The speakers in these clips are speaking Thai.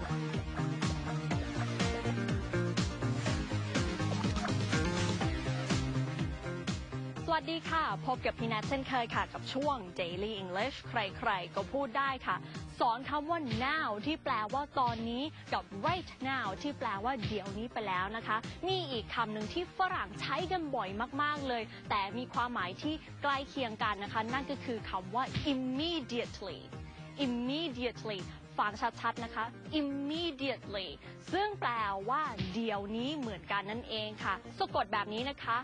สวัสดีค่ะ พบกับพี่แนทเช่นเคยค่ะ กับช่วง Daily English ใครๆ ก็พูดได้ค่ะ สอนคำว่า now ที่แปลว่าตอนนี้กับ right now ที่แปลว่าเดี๋ยวนี้ไปแล้วนะคะ นี่อีกคำหนึ่งที่ฝรั่งใช้กันบ่อยมากๆเลย แต่มีความหมายที่ใกล้เคียงกันนะคะ นั่นก็คือคำว่า immediately immediately ฟังชัดๆนะคะ immediately ซึ่งแปลว่าเดี๋ยวนี้เหมือนกันนั่นเองค่ะ สะกดแบบนี้นะคะ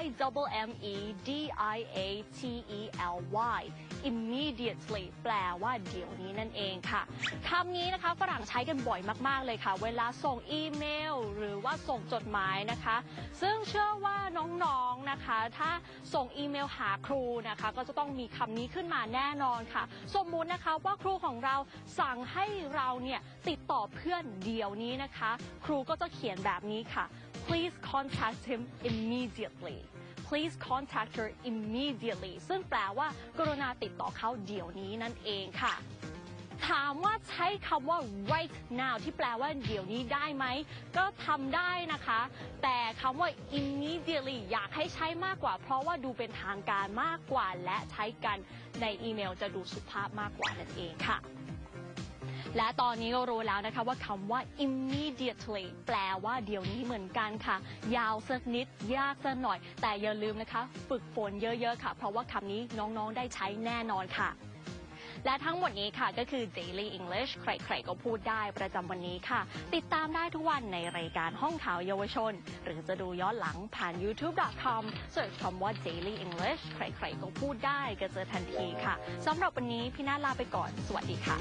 I double M E D I A T E L Y immediately แปลว่าเดี๋ยวนี้นั่นเองค่ะคำนี้นะคะฝรั่งใช้กันบ่อยมากๆเลยค่ะ เวลาส่งอีเมล หรือว่าส่งจดหมายนะคะ ซึ่งเชื่อว่าน้องๆนะคะ ถ้าส่งอีเมลหาครูนะคะ ก็จะต้องมีคำนี้ขึ้นมาแน่นอนค่ะ สมมุตินะคะว่าครูของเราสั่งให้เราเนี่ยติดต่อเพื่อนเดี๋ยวนี้นะคะ ครูก็จะเขียนแบบนี้ค่ะ please contact him immediately please contact her immediately ซึ่งแปลว่ากรุณาติดต่อเขาเดี๋ยวนี้นั่นเองค่ะ ถามว่าใช้คำว่า right now ที่แปลว่าเดี๋ยวนี้ได้ไหม ก็ทำได้นะคะ แต่คำว่า immediately อยากให้ใช้มากกว่า เพราะว่าดูเป็นทางการมากกว่า และใช้กันในอีเมลจะดูสุภาพมากกว่านั่นเองค่ะ และตอนนี้ก็รู้แล้วนะคะว่าคำว่า immediately แปลว่าเดี๋ยวนี้เหมือนกันค่ะ ยาวสักนิด ยากสักหน่อย แต่อย่าลืมนะคะ ฝึกฝนเยอะๆค่ะ เพราะว่าคำนี้น้องๆได้ใช้แน่นอนค่ะ และทั้งหมดนี้ค่ะก็คือ Daily English ใครๆก็พูดได้ประจำวันนี้ค่ะ ติดตามได้ทุกวันในรายการห้องข่าวเยาวชน หรือจะดูย้อนหลังผ่าน youtube.com เสิร์ชคำว่า Daily English ใครๆก็พูดได้ก็เจอทันทีค่ะสำหรับวันนี้พี่นาลาไปก่อน สวัสดีค่ะ